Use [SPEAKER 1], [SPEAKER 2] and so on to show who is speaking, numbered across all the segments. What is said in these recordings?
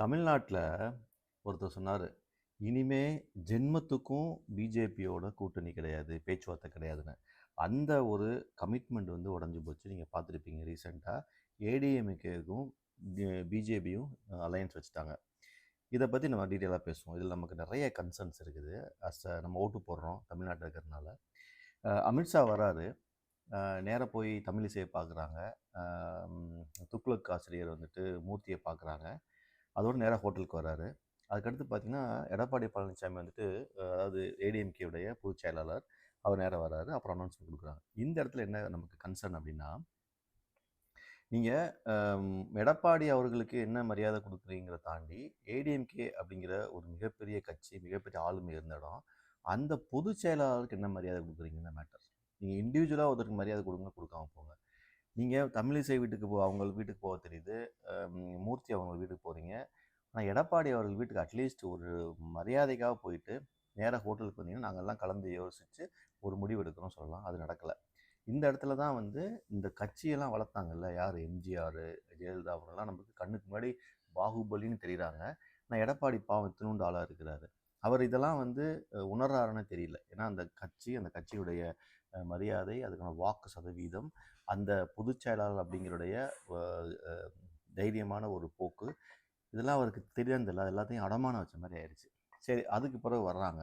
[SPEAKER 1] தமிழ்நாட்டில் ஒருத்தர் சொன்னார் இனிமே ஜென்மத்துக்கும் பிஜேபியோட கூட்டணி கிடையாது பேச்சுவார்த்தை கிடையாதுன்னு. அந்த ஒரு கமிட்மெண்ட் வந்து உடஞ்சி போச்சு. நீங்கள் பார்த்துருப்பீங்க ரீசெண்டாக ஏடிஎம்கேக்கும் பிஜேபியும் அலையன்ஸ் வச்சுட்டாங்க. இதை பற்றி நம்ம டீட்டெயிலாக பேசுவோம். இதில் நமக்கு நிறைய கன்சர்ன்ஸ் இருக்குது. அஸ் நம்ம ஓட்டு போடுறோம் தமிழ்நாட்டில் இருக்கிறதுனால. அமித்ஷா வராரு. நேராக போய் தமிழிசையை பார்க்குறாங்க. துக்ளக் ஆசிரியர் வந்துட்டு மூர்த்தியை பார்க்குறாங்க. அதோடு நேராக ஹோட்டலுக்கு வராரு. அதுக்கடுத்து பார்த்தீங்கன்னா எடப்பாடி பழனிசாமி வந்துட்டு அதாவது ஏடிஎம்கேவுடைய பொதுச் செயலாளர் அவர் நேராக வராரு அப்புறம் அனௌன்ஸ்மெண்ட் கொடுக்குறாங்க இந்த இடத்துல என்ன நமக்கு கன்சர்ன் அப்படின்னா நீங்கள் எடப்பாடி அவர்களுக்கு என்ன மரியாதை கொடுக்குறீங்கிறத தாண்டி ஏடிஎம்கே அப்படிங்கிற ஒரு மிகப்பெரிய கட்சி மிகப்பெரிய ஆளுமை இருந்த இடம் அந்த பொதுச் செயலாளருக்கு என்ன மரியாதை கொடுக்குறீங்கன்னு மேட்டர் நீங்கள் இண்டிவிஜுவலாக ஒருத்தருக்கு மரியாதை கொடுங்க கொடுக்காம போங்க. நீங்கள் தமிழிசை வீட்டுக்கு போ அவங்க வீட்டுக்கு போக தெரியுது. மூர்த்தி அவங்க வீட்டுக்கு போகிறீங்க ஆனால் எடப்பாடி அவர்கள் வீட்டுக்கு அட்லீஸ்ட் ஒரு மரியாதைக்காக போயிட்டு நேராக ஹோட்டலுக்கு வந்தீங்கன்னா நாங்கள்லாம் கலந்து யோசித்து ஒரு முடிவு எடுக்கிறோம் சொல்லலாம். அது நடக்கலை. இந்த இடத்துல தான் வந்து இந்த கட்சியெல்லாம் வளர்த்தாங்கல்ல யார்? எம்ஜிஆர் ஜெயலலிதா அவங்கெல்லாம் நமக்கு கண்ணுக்கு முன்னாடி பாகுபலின்னு தெரிகிறாங்க ஆனால் எடப்பாடி பாவம் இத்தினூண்டு ஆளாக இருக்கிறாரு. அவர் இதெல்லாம் வந்து உணர்றாருன்னு தெரியல. ஏன்னா அந்த கட்சி அந்த கட்சியுடைய மரியாதை அதுக்கான வாக்கு சதவீதம் அந்த பொதுச் செயலாளர் அப்படிங்கிறடைய தைரியமான ஒரு போக்கு இதெல்லாம் அவருக்கு தெரியாதில்ல அது எல்லாத்தையும் அடமானம் வச்ச மாதிரி ஆயிடுச்சு. சரி அதுக்கு பிறகு வர்றாங்க.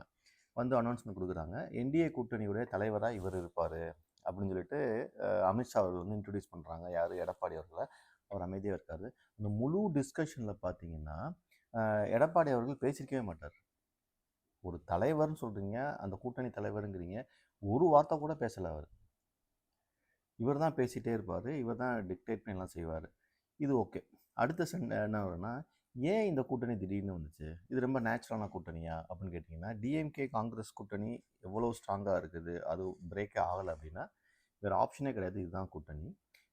[SPEAKER 1] வந்து அனௌன்ஸ்மெண்ட் கொடுக்குறாங்க. என்டிஏ கூட்டணியுடைய தலைவராக இவர் இருப்பார் அப்படின்னு சொல்லிட்டு அமித்ஷா அவர்கள் வந்து இன்ட்ரடியூஸ் பண்ணுறாங்க யார்? எடப்பாடி அவர்களை. அவர் அமைதியாக இருக்கார். அந்த முழு டிஸ்கஷனில் பார்த்தீங்கன்னா எடப்பாடி அவர்கள் பேசியிருக்கவே மாட்டார். ஒரு தலைவர்னு சொல்கிறீங்க அந்த கூட்டணி தலைவருங்கிறீங்க ஒரு வார்த்தை கூட பேசலை அவர். இவர் தான் பேசிகிட்டே இருப்பார் இவர் தான் டிக்டேட் பண்ணலாம் செய்வார். இது ஓகே அடுத்த சண்டை என்ன வரும்னா ஏன் இந்த கூட்டணி திடீர்னு வந்துச்சு? இது ரொம்ப நேச்சுரலான கூட்டணியா? அப்படின்னு கேட்டிங்கன்னா டிஎம்கே காங்கிரஸ் கூட்டணி எவ்வளோ ஸ்ட்ராங்காக இருக்குது அது பிரேக்கே ஆகலை அப்படின்னா வேறு ஆப்ஷனே கிடையாது இதுதான் கூட்டணி.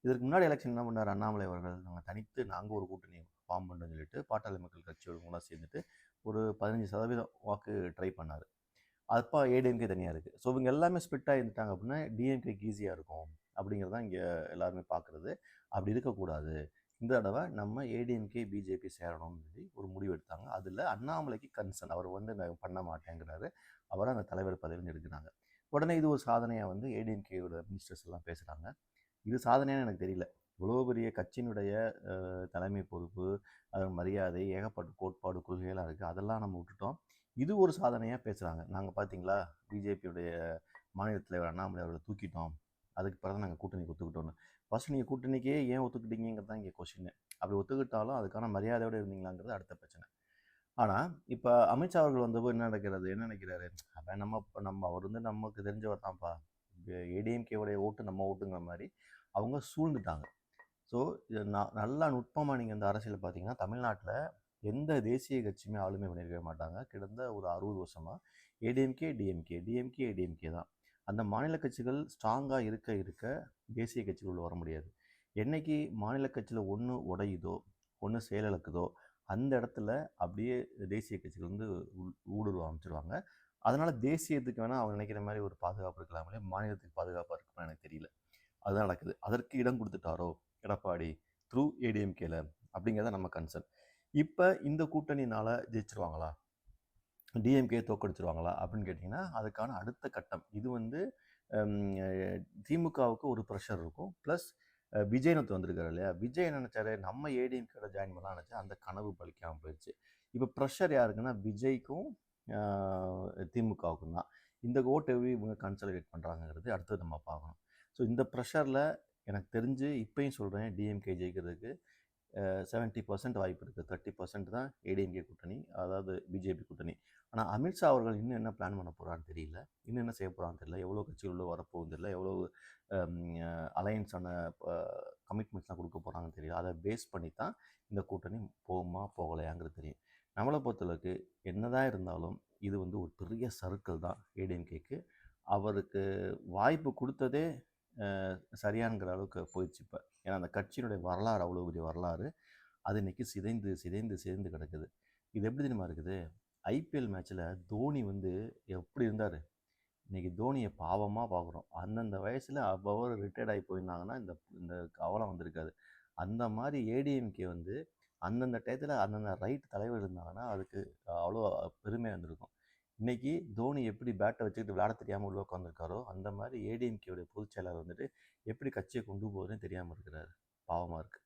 [SPEAKER 1] இதற்கு முன்னாடி எலெக்ஷன் என்ன பண்ணார்? அண்ணாமலை அவர்கள் நாங்கள் தனித்து நாங்கள் ஒரு கூட்டணி ஃபார்ம் சொல்லிட்டு பாட்டாளி மக்கள் கட்சியோட சேர்ந்துட்டு ஒரு பதினஞ்சு சதவீதம் வாக்கு ட்ரை பண்ணார். அப்போ ஏடிஎம்கே தனியாக இருக்குது ஸோ இவங்க எல்லாமே ஸ்பிட் ஆகிருந்துட்டாங்க அப்படின்னா டிஎம்கேக்கு ஈஸியாக இருக்கும் அப்படிங்கிறது தான் இங்கே எல்லாருமே பார்க்குறது அப்படி இருக்கக்கூடாது இந்த தடவை நம்ம ஏடிஎம்கே பிஜேபி சேரணும்னு சொல்லி ஒரு முடிவு எடுத்தாங்க. அதில் அண்ணாமலைக்கு கன்சர்ன் அவர் வந்து நான் பண்ண மாட்டேங்கிறாரு. அவரை அந்த தலைவர் பதவியில் எடுக்கிறாங்க உடனே இது ஒரு சாதனையாக வந்து ஏடிஎம்கேயோட மினிஸ்டர்ஸ் எல்லாம் பேசுகிறாங்க இது சாதனையானு எனக்கு தெரியல. இவ்வளோ பெரிய கட்சியினுடைய தலைமை பொறுப்பு அதன் மரியாதை ஏகப்பட்ட கோட்பாடு கொள்கைகளாக இருக்குது அதெல்லாம் நம்ம விட்டுட்டோம். இது ஒரு சாதனையாக பேசுகிறாங்க நாங்கள் பார்த்தீங்களா பிஜேபியுடைய மாநில தலைவர் அண்ணாமலை அவர்களை தூக்கிட்டோம். அதுக்கு பிறகு நாங்கள் கூட்டணி ஒத்துக்கிட்டோன்னு ஃபஸ்ட் நீங்கள் கூட்டணிக்கே ஏன் ஒத்துக்கிட்டீங்கிறது தான் இங்கே கொஷின் அப்படி ஒத்துக்கிட்டாலும் அதுக்கான மரியாதையோடு இருந்தீங்களாங்கிறது அடுத்த பிரச்சனை. ஆனால் இப்போ அமித்ஷா அவர்கள் வந்தப்போ என்ன நடக்கிறது? என்ன நினைக்கிறாரு? அவன் நம்ம நம்ம அவர் வந்து நமக்கு தெரிஞ்சவர் தான்ப்பா. ஏடிஎம்கேவுடைய ஓட்டு நம்ம ஓட்டுங்கிற மாதிரி அவங்க சூழ்ந்துட்டாங்க. ஸோ இது நல்லா நுட்பமாக நீங்கள் இந்த அரசியல் பார்த்தீங்கன்னா தமிழ்நாட்டில் எந்த தேசிய கட்சியுமே ஆளுமை பண்ணியிருக்கவே மாட்டாங்க. கிட்டத்தட்ட ஒரு அறுபது வருஷமாக ஏடிஎம்கே டிஎம்கே டிஎம்கே ஏடிஎம்கே தான். அந்த மாநில கட்சிகள் ஸ்ட்ராங்காக இருக்க இருக்க தேசிய கட்சிகள் வர முடியாது. என்னைக்கு மாநில கட்சியில் ஒன்று உடையுதோ ஒன்று செயலிழக்குதோ அந்த இடத்துல அப்படியே தேசிய கட்சிகள் வந்து ஊடுருவ ஆரம்பிச்சிருவாங்க. அதனால் தேசியத்துக்கு வேணால் அவங்க நினைக்கிற மாதிரி ஒரு பாதுகாப்பு இருக்கலாமே மாநிலத்துக்கு பாதுகாப்பாக இருக்குமா எனக்கு தெரியல. அதுதான் நடக்குது. அதற்கு இடம் கொடுத்துட்டாரோ? எடப்பாடி த்ரூ ஏடிஎம்கேல அப்படிங்கிறத நம்ம கன்சர்ன் இப்போ இந்த கூட்டணினால் ஜெயிச்சிருவாங்களா? டிஎம்கே தோக்கடிச்சிருவாங்களா அப்படின்னு கேட்டிங்கன்னா அதுக்கான அடுத்த கட்டம். இது வந்து திமுகவுக்கு ஒரு ப்ரெஷர் இருக்கும். ப்ளஸ் விஜயனத்து வந்திருக்காரு இல்லையா? விஜய் நினச்சாரு? நம்ம ஏடிஎம்கேட ஜாயின் பண்ணலாம் நினச்சா அந்த கனவு பலிக்காமல் போயிடுச்சு இப்போ ப்ரெஷர் யாருக்குன்னா விஜய்க்கும் திமுகவுக்கும் தான். இந்த ஓட்டை இவங்க கன்சல்டேட் பண்ணுறாங்கிறது அடுத்தது நம்ம பார்க்கணும். ஸோ இந்த ப்ரெஷரில் எனக்கு தெரிஞ்சு இப்பயும் சொல்கிறேன் டிஎம்கே ஜெயிக்கிறதுக்கு செவன்ட்டி பர்சன்ட் வாய்ப்பு இருக்குது தேர்ட்டி பர்சன்ட் தான் ஏடிஎம்கே கூட்டணி அதாவது பிஜேபி கூட்டணி. ஆனால் அமித்ஷா அவர்கள் இன்னும் என்ன பிளான் பண்ண போகிறான்னு தெரியல. இன்னும் என்ன செய்ய போகிறான்னு தெரியல. எவ்வளோ கட்சிகள் உள்ள வரப்போகுது தெரியல எவ்வளோ அலையன்ஸான கமிட்மெண்ட்ஸ்லாம் கொடுக்க போகிறாங்கன்னு தெரியல. அதை பேஸ் பண்ணி தான் இந்த கூட்டணி போகுமா போகலையாங்கிறது தெரியும். நம்மளை பொறுத்தளவுக்கு என்னதான் இருந்தாலும் இது வந்து ஒரு பெரிய சர்க்கிள் தான் ஏடிஎம்கேக்கு அவருக்கு வாய்ப்பு கொடுத்ததே சரியானுங்கிற அளவுக்கு போயிடுச்சு இப்போ. ஏன்னா அந்த கட்சியினுடைய வரலாறு அவ்வளோ பெரிய வரலாறு. அது இன்றைக்கி சிதைந்து சிதைந்து சிதைந்து கிடக்குது. இது எப்படி தெரியுமா இருக்குது? ஐபிஎல் மேட்ச்சில் தோனி வந்து எப்படி இருந்தார்? இன்றைக்கி தோனியை பாவமாக பார்க்குறோம் அந்தந்த வயசில் அவ்வளோ ரிட்டையர்ட் ஆகி போயிருந்தாங்கன்னா இந்த இந்த கவலம் வந்திருக்காது. அந்த மாதிரி ஏடிஎம்கே வந்து அந்தந்த டயத்தில் அந்தந்த ரைட் தலைவர் இருந்தாங்கன்னா அதுக்கு அவ்வளோ பெருமையாக இருந்திருக்கும் இன்றைக்கி தோனி எப்படி பேட்டை வச்சுக்கிட்டு விளாட தெரியாமல் உள்ள உட்காந்துருக்காரோ அந்த மாதிரி ஏடிஎம்கேவுடைய பொதுச் செயலாளர் வந்துட்டு எப்படி கட்சியை கொண்டு போகிறதுன்னு தெரியாமல் இருக்கிறாரு. பாவமாக இருக்குது